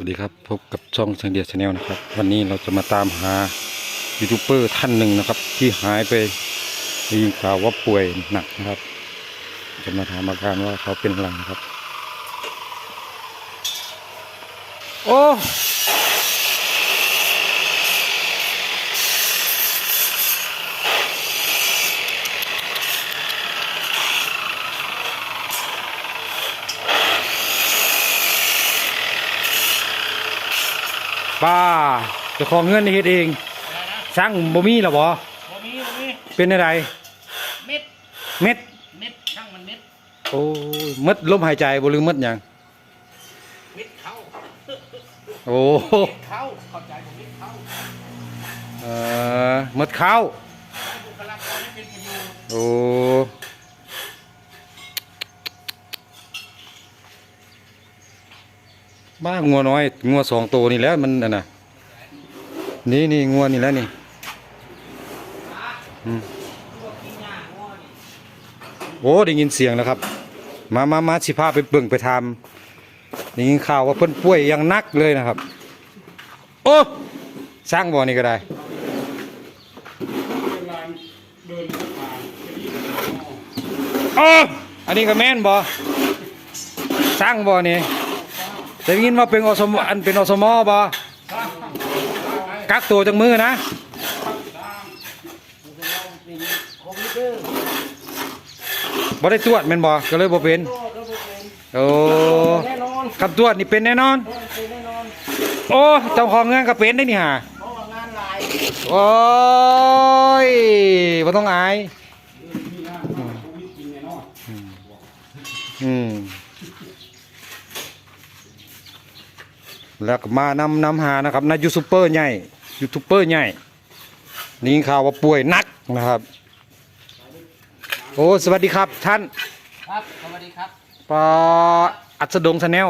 วัสดีครับ พบกับช่องเชียงเดียชาแนลนะครับ วันนี้เราจะมาตามหายูทูบเบอร์ท่านหนึ่งนะครับ ที่หายไปมีข่าวว่าป่วยหนักนะครับ จะมาถามอาการว่าเขาเป็นอะไรนะครับ โอ้ ป้าเจะของเงินนี่เฮ็ดเองสร้างบ่มีหรอบ่บ่มีบ่มีเป็นอะไรเม็ดเม็ดเม็ดช่างมันเม็ดโอ้ยมดลมหายใจบ่หรือมดหยังเม็ดเข้าโอ้เม็ดเข้าเข้าใจบ่เม็ดเข้าเออมดข้าวให้บุคลากรให้เป็นประโยชน์โอ้ บ้างัวน้อย งัวสองตัวนี่แล้วมันน่ะนะนี่นี่งัวนี่แล้วนี่โอ้ได้ยินเสียงแล้วครับ มามามาสิพาไปเบิ่งไปทำได้ยินข่าวว่าเพิ่นป่วยย่างนักเลยนะครับ โอ้สร้างบ่อนี่ก็ได้โอ้อันนี้ก็แม่นบ่สร้างบ่อนี่ ได้ยินว่าเป็นอสมอันเป็นอสมอบ่กักตัวจังมือนะคอมพิวเตอร์บ่ได้ตรวจแม่นบ่ก็เลยบ่เป็นโอ้แน่นอนคำตรวจนี่เป็นแน่นอน โอ้เจ้าของงินก็เป็นได้นี่ฮะเพราะว่าโอ้ยบ่ต้องอายอืม แล้วก็มานำนำหานะครับนายยูทูบเบอร์ใหญ่ยูทูบเบอร์ใหญ่นี่ข่าวว่าป่วยหนักนะครับ โอ้สวัสดีครับท่านครับสวัสดีครับปออัศดงชาแนล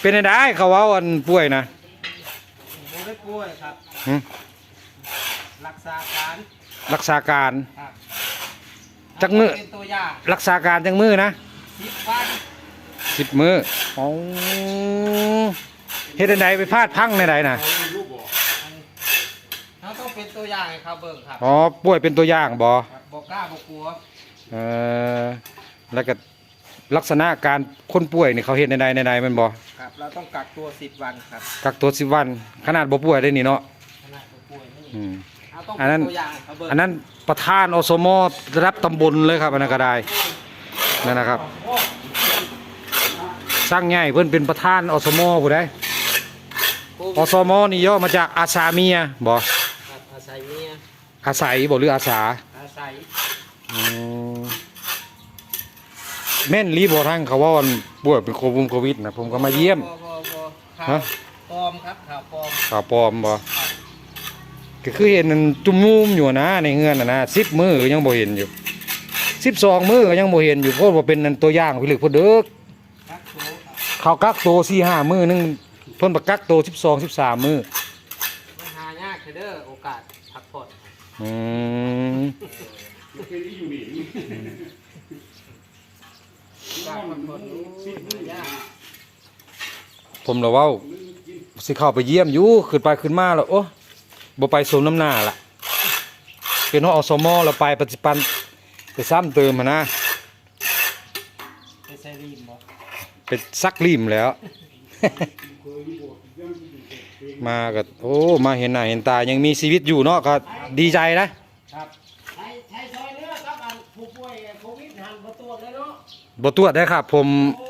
เป็นไงได้เขาว่าวันป่วยนะบ่ได้ป่วยครับหึรักษาการรักษาการครับจักมื้อเป็นตัวอย่างรักษาการจังมือนะสิบวัน สิบมืออ๋อเฮ็ดอันใดไปพลาดพังในใดนะเราต้องเป็นตัวอย่างให้เขาเบิ่งครับอ๋อป่วยเป็นตัวอย่างบ่ครับบ่กล้าบ่กลัวเออแล้วก็ลักษณะการคนป่วยนี่เขาเฮ็ดในใดในใดแมันบ่ครับเราต้องกักตัวสิบวันครับกักตัวสิบวัน ขนาดบ่ป่วยได้นี่เนาะขนาดบ่ป่วยนี่อืมเราต้องอันนั้นเป็นตัวอย่างให้เขาเบิ่งอันนั้นประธานอสมระดับตำบลเลยครับอันนั้นก็ได้นั่นนะครับ สร้างใหญ่เพิ่นเป็นประธานอสมผู้ใดอสมนี่ย่อมาจากอาสาเมียบ่ครับอาศัยเมียอาศัยบ่หรืออาสาอาศัยอืมแม่นรีบ่ทั้งเขาว่าวันป่วยเป็นโควิดโควิดนะผมก็มาเยี่ยมบ่บ่บ่ข่าฮะวปลอมครับข่าวปลอมข่าวปลอมบ่ก็คือเห็นมันจุ่มมุมอยู่นะในเฮือนน่ะนะ10มื้อก็ยังบ่เห็นอยู่12มื้อก็ยังบ่เห็นอยู่เพราะว่าเป็นอันตัวอย่างพิลึกพอเด้อครับโถครับ เขากักตัว4 5มื้อนึงเพิ่นบ่กักตัว12 13มื้อมันหายากเด้อโอกาสพักผ่อนอืมโอกาสพักผ่อนรู้หายากผมเลยเว่าสิเข้าไปเยี่ยมอยู่ขึ้นไปขึ้นมาแล้วโอ้บ่ไปสมน้ำหน้าล่ะเป็นว่าอสมเราไปปฏิปันไปซ้ำเติมหั้นนะไปใส่รีมบ่ไปซักริมแล้ว มาก็โอ้ มาเห็นหน้าเห็นตายังมีชีวิตอยู่เนาะก็ดีใจนะ ครับใช้ใช้ซอยเนื้อครับอันผู้ป่วยโควิดหันบ่ตรวจเลยเนาะบ่ตรวจได้ครับ ผม โอ้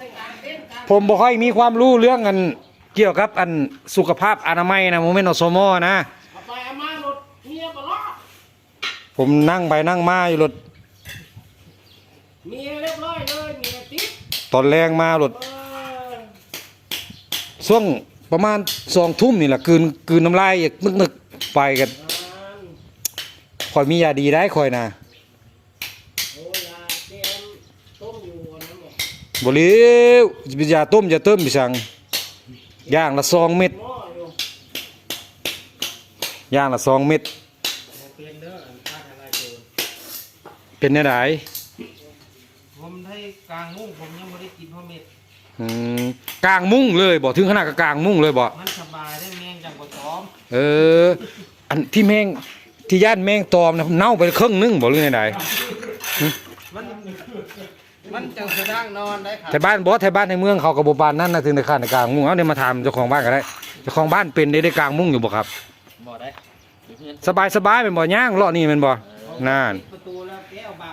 ในการเป็นการผมบ่ค่อยมีความรู้เรื่องอันเกี่ยวกับอันสุขภาพอนามัยนะโมเมนต์อสมนะ เอาไปเอามารถเมียบ่รอดผมนั่งไปนั่งมาอยู่รถเมียเรียบร้อยเลยเมีย ตอนแรงมารถเออช่วงประมาณสองทุ่มนี่แหละกลืนกลืนน้ำลายอีกนึกนึกๆไปกันคอยมียาดีได้คอยนะโอ้ยาเตรียมต้มอยู่อันนั้นบ่บริวยาต้มยาเติมไปสั่งย่างละสองเม็ดย่างละสองเม็ดเป็นเนพาดอไรโจรเป็น กลางมุ้งผมยังไม่ได้กินพ่อเม็ดออืมกลางมุ้งเลยบ่ถึงขนาดกับกลางมุ้งเลยบ่มันสบายได้แมงจังบ่ตอมเออ อันที่แมงที่ย่านแมงตอมนะเน่าไปครึ่งนึงบ่หรือไงมันมันจังสะดังนอนได้ครัแต่บ้านบ่แต่บ้านในเมืองเขาก็บ่ปานนั้นนะถึงในขนาดกลางมุ้งเอาเดี๋ยวมาถามเจ้าของบ้านก็ได้เจ้าของบ้านเป็นได้ได้กลางมุ้งอยู่บ่ครับบ่ได้อยู่เพื่อนสบายสบายเป็นบ่ย่างเลาะนี่แม่นบ่นั่น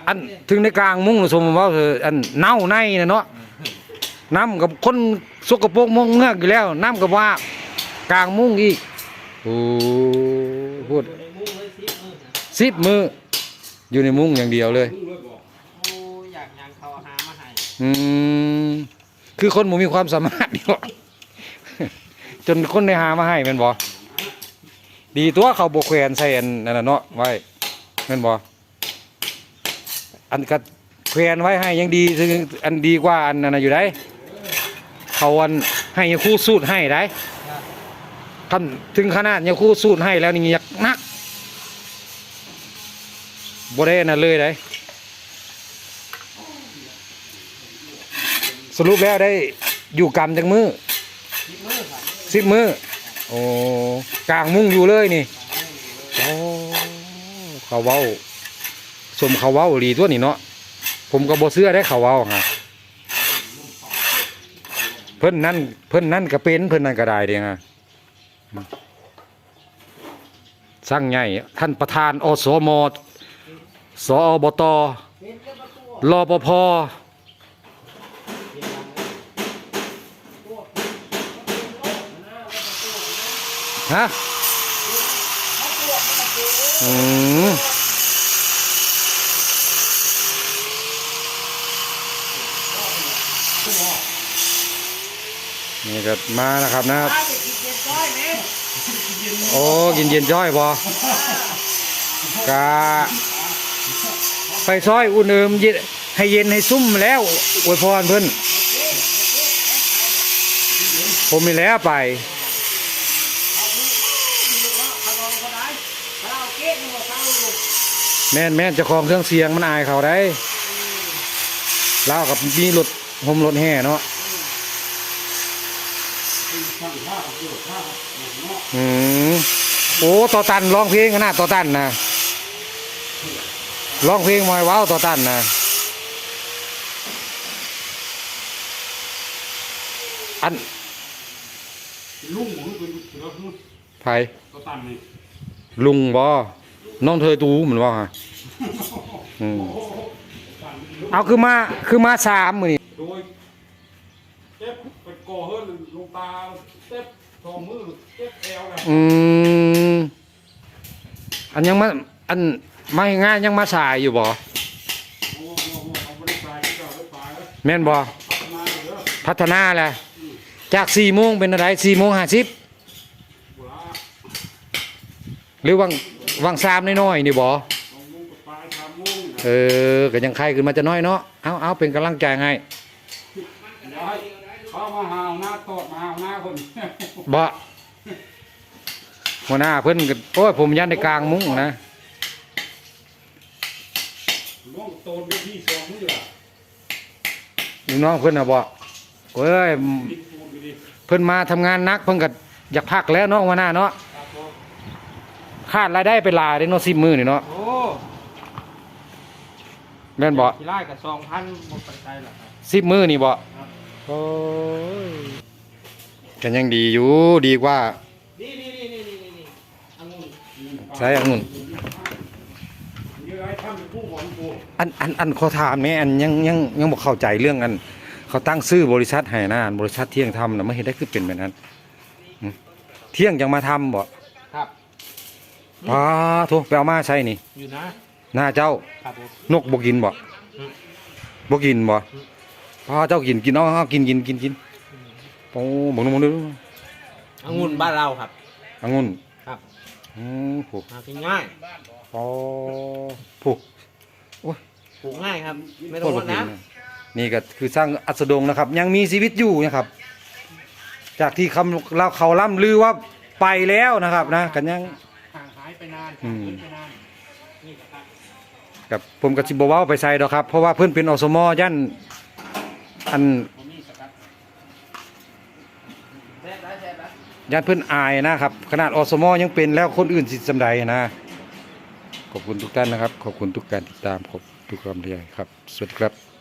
อันถึงในกลางมุ้งสมมติว่าคืออันเน่าในนะเนาะน้ำกับคนสกปรกมงเงือกอยู่แล้ว น้ำกับว่ากลางมุ้งอีกโอ้พูดสิบมืออยู่ในมุ้งอย่างเดียวเลยอยากยังเขาหามาให้อืมคือคนหมูมีความสามารถดีกว่าจนคนได้หามาให้แม่นบ่ดีตัวเขาบกแขวนใส่อันนั่นน่ะเนาะไว้แม่นบ่ อันก็แขวนไว้ให้ยังดีซึ่งอันดีกว่าอันนั้นนะอยู่ได้เขาอันให้ยาคู่สูตรให้ได้คันถึงขนาดยาคู่สูตรให้แล้วนี่ยากนักบ่ได้อันนั่นเลยได้สรุปแล้วได้อยู่กรรมจังมือสิบมือครับสิบมือโอ้กลางมุ้งอยู่เลยนี่โอ้เขาเว้า สมเขาเว้าดีตัวนี่เนาะผมก็บ่เสื้อได้เขาเว้าฮะเพิ่นนั่นเพิ่นนั่นก็เป็นเพิ่นนั่นก็ได้เด้ฮะสร้างใหญ่ท่านประธานอสมสอบตระตูรปภฮะอืม นี่ก็มานะครับนะครับถ้าไปกินเย็นก้อยไหมโอ้กินเย็นจ้อยบ่กะไปซอยอุ่นเอิมเย็นให้เย็นให้ซุ่มแล้วอวยพรเพิ่นผมมีแล้วไปเขาลองเขาได้เขาเอาเก๊กมาบอกเขาลูกแม่นแม่นเจะคลองเครื่องเสียงมันอายเขาได้เล่าวกับมีรถ หมรถแห่เนาะอืมโอ้ต่อตันร้องเพลงขนาดต่อตันนะร้องเพลงมอยว้าวต่อตันนะอันลุงหมูเป็นเสือคือตันนี่ลุงบ่น้องเธอตูเหมือนว่าฮะอืมเอาคือมาคือมาสามมือนี่ โดยเจ็บเป็นก่อเฮิรนลง ตาเจ็บสองมือเจ็บแอวนะอืมอันยังมาอันไม่งานยังมาสายอยู่บ่โอ้โหเขาไม่ได้ตายที่เก่าได้ตายแล้วแม่นบ่พัฒนาอยู่เด้อพัฒนาแหละจากสี่โมงเป็นอะไรสี่โมงห้าสิบบุระหรือวังวังสามน้อยๆนี่บ่สองโมงกับปลายสามโมงนะเออก็ยังใครขึ้นมาจะน้อยเนาะเอาเอาเป็นกำลังใจให้ย้ายเข้า มาหาวหน้าตอดมาหาวหน้าคนบ่หัวหน้าเพิ่นก็โอ้ยผมยันในกลางมุ้งนะน้องโตนไปที่สองมือล่ะลูกน้องเพิ่นน่ะบ่เอ้ยดินปูนไปดิเพิ่นมาทำงานหนักเพิ่นก็อยากพักแล้วเนาะหัวหน้าเนาะขาดรายได้ไปหลายเด้เนาะ10มื้อนี่เนาะโอ้แม่นบ่ที่ไล่กับสองพันหมดปัจจัยหรอครับ10มื้อนี่บ่ครับ โอ้ยกันยังดีอยู่ดีกว่า นี่นี่นี่นี่นี่นี่องุ่นใช้องุ่นมีอะไรทำเป็นผู้หวังปูอันอันอันขอถามแม่อันยังยังยังบอกเข้าใจเรื่องอัน เขาตั้งชื่อบริษัทให้นะอันบริษัทเที่ยงทำนะไม่เห็นได้คือเป็นแบบนั้นอืมเที่ยงยังมาทำบ่ครับ ป้าโทไปเอามาใช่นี่อยู่นะหน้าเจ้า ครับผมนกบ่กินบ่อืมบ่กินบ่ ป้าเจ้ากินกินเอาเอากินกินกินกินโอ้บ่นึกบ่นึกองุ่นบ้านเราครับ องุ่นครับ อืมผูกหากินง่ายอ๋อผูกปลูกง่ายครับ ไม่โคต้องตรรบ่ดกินน้นะนี่ก็คือสร้างอัสดงนะครับ ยังมีชีวิตอยู่นะครับ จากที่คำเราเขาล่ำลือว่าไปแล้วนะครับนะกันยังำห่างหายไปนานอืมหายไปนานนี่แหละครับกับผมกับจิบเว้าไปใส่ดอกครับ เพราะว่าเพื่อนเป็นอสมอย่าน อันญาติเพื่อนอายนะครับ ขนาดออสมอยังเป็นแล้วคนอื่นสิสำไดนะ ขอบคุณทุกท่านนะครับ ขอบคุณทุกการติดตามขอบทุกความเรียนครับ สวัสดีครับ